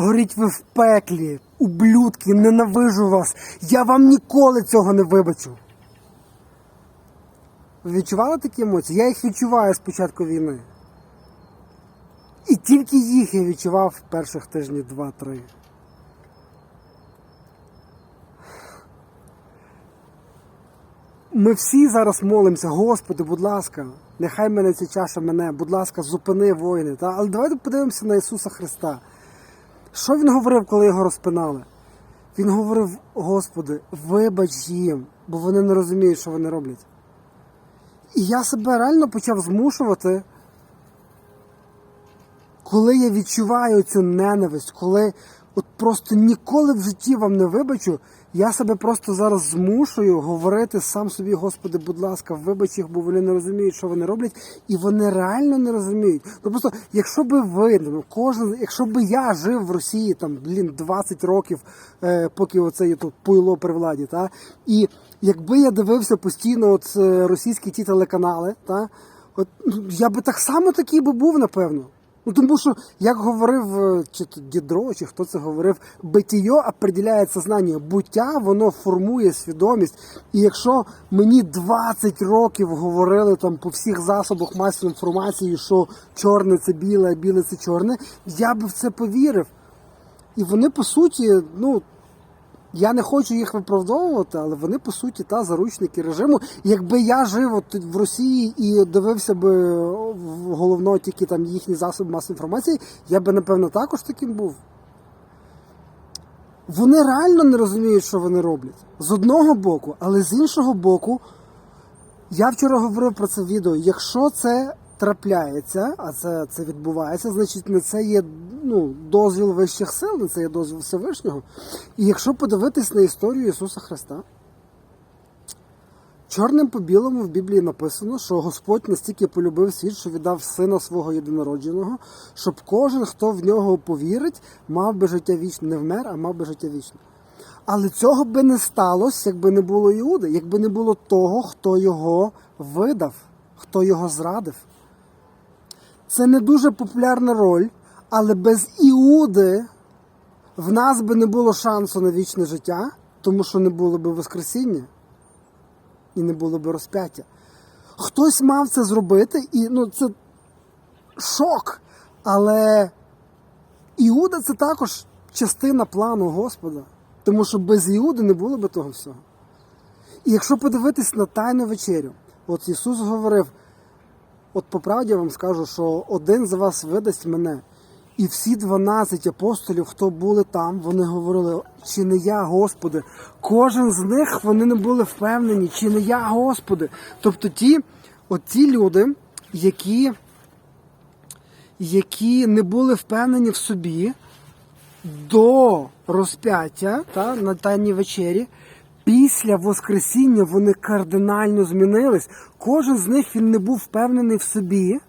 Горіть ви в пеклі, ублюдки, ненавижу вас. Я вам ніколи цього не вибачу. Ви відчували такі емоції? Я їх відчуваю з початку війни. І тільки їх я відчував в перших тижнів два-три. Ми всі зараз молимося, Господи, будь ласка, нехай мене ця чаша мене, будь ласка, зупини воїни. Та? Але давайте подивимося на Ісуса Христа. Що Він говорив, коли його розпинали? Він говорив, Господи, вибач їм, бо вони не розуміють, що вони роблять. І я себе реально почав змушувати, коли я відчуваю цю ненависть, коли от просто ніколи в житті вам не вибачу, я себе просто зараз змушую говорити сам собі, Господи, будь ласка, вибач їх, бо вони не розуміють, що вони роблять, і вони реально не розуміють. Ну просто, якщо би ви, ну, кожен, якщо би я жив в Росії там, блін, 20 років, е, поки оце тут пуйло при владі, та, і якби я дивився постійно от е, російські ті телеканали, та, от, ну, я би так само такий би був, напевно. Ну тому що, як говорив е, чи то Дідро, чи хто це говорив, битіо определяє сознання. Буття воно формує свідомість. І якщо мені 20 років говорили там по всіх засобах масової інформації, що чорне це біле, а біле це чорне, я би в це повірив. І вони по суті, ну. Я не хочу їх виправдовувати, але вони по суті та заручники режиму. Якби я жив от в Росії і дивився би головно тільки там їхні засоби масової інформації, я би напевно також таким був. Вони реально не розуміють, що вони роблять. З одного боку, але з іншого боку, я вчора говорив про це в відео. Якщо це трапляється, а це, це відбувається, значить на це є ну, дозвіл вищих сил, на це є дозвіл Всевишнього. І якщо подивитись на історію Ісуса Христа, чорним по білому в Біблії написано, що Господь настільки полюбив світ, що віддав сина свого єдинородженого, щоб кожен, хто в нього повірить, мав би життя вічне, не вмер, а мав би життя вічне. Але цього би не сталося, якби не було Іуди, якби не було того, хто його видав, хто його зрадив. Це не дуже популярна роль, але без Іуди в нас би не було шансу на вічне життя, тому що не було би Воскресіння і не було би розп'яття. Хтось мав це зробити, і ну, це шок. Але Іуда це також частина плану Господа. Тому що без Іуди не було би того всього. І якщо подивитись на Тайну вечерю, от Ісус говорив, от по правді вам скажу, що один з вас видасть мене. І всі 12 апостолів, хто були там, вони говорили, чи не я, Господи. Кожен з них вони не були впевнені, чи не я, Господи. Тобто ті, от ті люди, які, які не були впевнені в собі до розп'яття та, на тайній вечері, після Воскресіння вони кардинально змінились. Кожен з них він не був впевнений в собі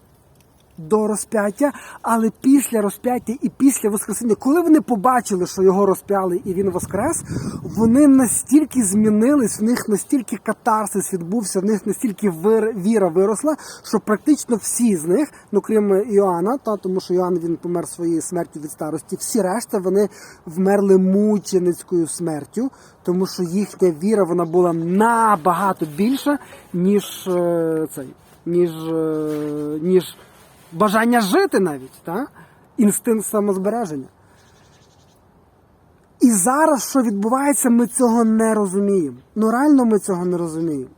до розп'яття, але після розп'яття і після Воскресіння, коли вони побачили, що його розп'яли і він воскрес, вони настільки змінились, в них настільки катарсис відбувся, в них настільки вир- віра виросла, що практично всі з них, ну крім Іоанна, та тому що Іоанн він помер своєю смертю від старості, всі решта вони вмерли мученицькою смертю, тому що їхня віра вона була набагато більша, ніж е, цей, ніж, е, ніж бажання жити навіть, та? інстинкт самозбереження. І зараз, що відбувається, ми цього не розуміємо. Ну реально ми цього не розуміємо.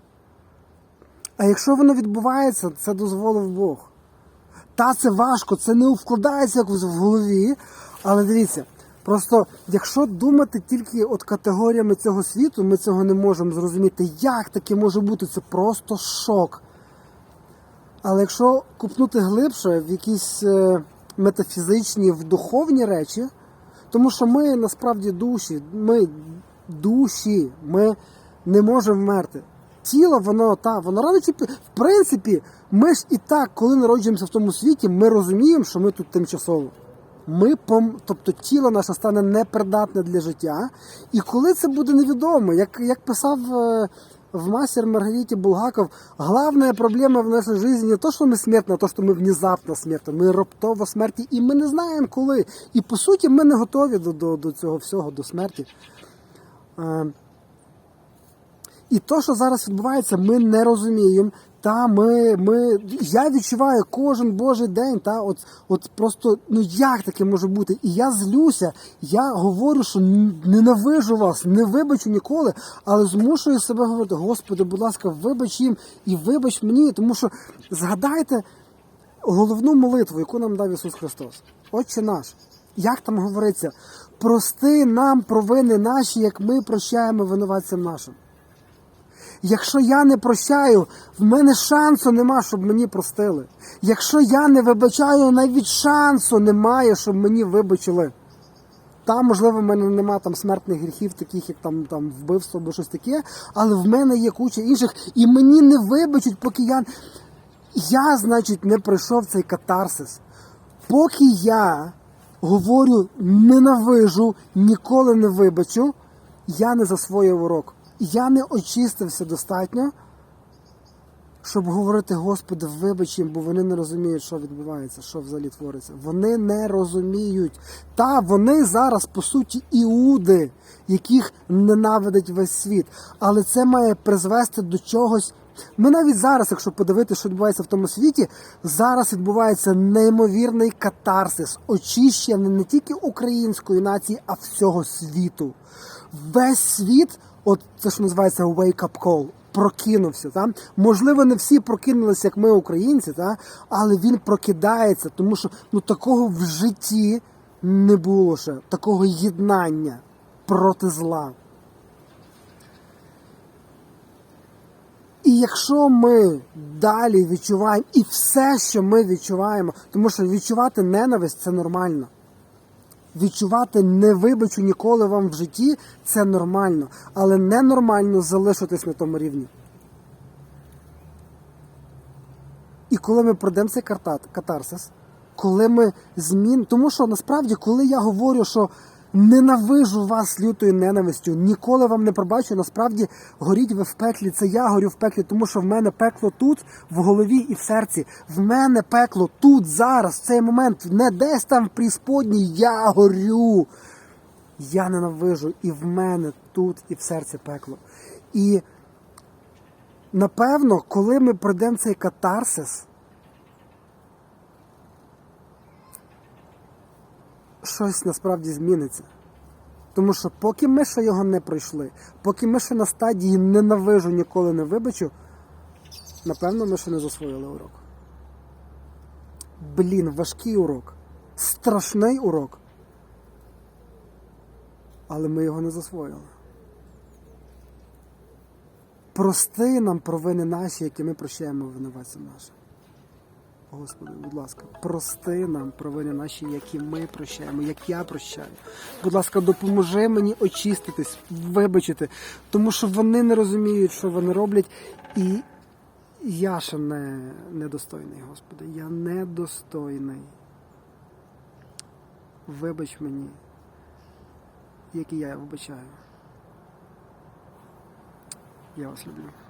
А якщо воно відбувається, це дозволив Бог. Та це важко, це не вкладається якось в голові. Але дивіться, просто якщо думати тільки от категоріями цього світу, ми цього не можемо зрозуміти, як таке може бути. Це просто шок. Але якщо купнути глибше в якісь е, метафізичні, в духовні речі, тому що ми насправді душі, ми душі, ми не можемо вмерти. Тіло, воно та, воно рано чи В принципі, ми ж і так, коли народжуємося в тому світі, ми розуміємо, що ми тут тимчасово. Ми пом... Тобто тіло наше стане непридатне для життя. І коли це буде невідомо, як, як писав е, в мастер Маргарите Булгаков главная проблема в нашей жизни не то, что мы смертны, а то, що ми внезапно смертні. Ми раптово смерті, і ми не знаємо коли. І по суті, ми не готові до, до, до цього всього, до смерті. Е, і то, що зараз відбувається, ми не розуміємо. Та ми, ми, я відчуваю кожен божий день, та от, от просто ну як таке може бути? І я злюся, я говорю, що ненавижу вас, не вибачу ніколи, але змушую себе говорити: Господи, будь ласка, вибач їм і вибач мені, тому що згадайте головну молитву, яку нам дав Ісус Христос. Отче наш. Як там говориться, прости нам провини наші, як ми прощаємо винуватцям нашим. Якщо я не прощаю, в мене шансу нема, щоб мені простили. Якщо я не вибачаю, навіть шансу немає, щоб мені вибачили. Там, можливо, в мене нема там смертних гріхів, таких як там, там вбивство або щось таке, але в мене є куча інших, і мені не вибачать, поки я. Я, значить, не пройшов цей катарсис. Поки я говорю ненавижу, ніколи не вибачу, я не засвоїв урок. Я не очистився достатньо, щоб говорити, Господи, вибач їм, бо вони не розуміють, що відбувається, що взагалі твориться. Вони не розуміють. Та вони зараз, по суті, іуди, яких ненавидить весь світ. Але це має призвести до чогось. Ми навіть зараз, якщо подивитися, що відбувається в тому світі, зараз відбувається неймовірний катарсис, очищення не тільки української нації, а всього світу. Весь світ, от це що називається wake-up call, прокинувся. Та? Можливо, не всі прокинулися, як ми, українці, та? але він прокидається, тому що ну, такого в житті не було ще, такого єднання проти зла. І якщо ми далі відчуваємо і все, що ми відчуваємо, тому що відчувати ненависть це нормально. Відчувати не вибачу ніколи вам в житті це нормально, але ненормально залишитись на тому рівні. І коли ми пройдемо цей катарсис, коли ми змін. Тому що насправді, коли я говорю, що ненавижу вас лютою ненавистю, ніколи вам не пробачу, насправді горіть ви в пеклі. Це я горю в пеклі, тому що в мене пекло тут, в голові і в серці. В мене пекло тут, зараз, в цей момент, не десь там в прісподній, я горю. Я ненавижу і в мене тут, і в серці пекло. І напевно, коли ми пройдемо цей катарсис, щось насправді зміниться. Тому що поки ми ще його не пройшли, поки ми ще на стадії ненавижу, ніколи не вибачу, напевно, ми ще не засвоїли урок. Блін, важкий урок, страшний урок. Але ми його не засвоїли. Прости нам провини наші, які ми прощаємо винуватцям нашим. Господи, будь ласка, прости нам провини наші, які ми прощаємо, як я прощаю. Будь ласка, допоможи мені очиститись, вибачити, тому що вони не розуміють, що вони роблять, і я ще не недостойний, Господи. Я недостойний. Вибач мені, як і я вибачаю. Я вас люблю.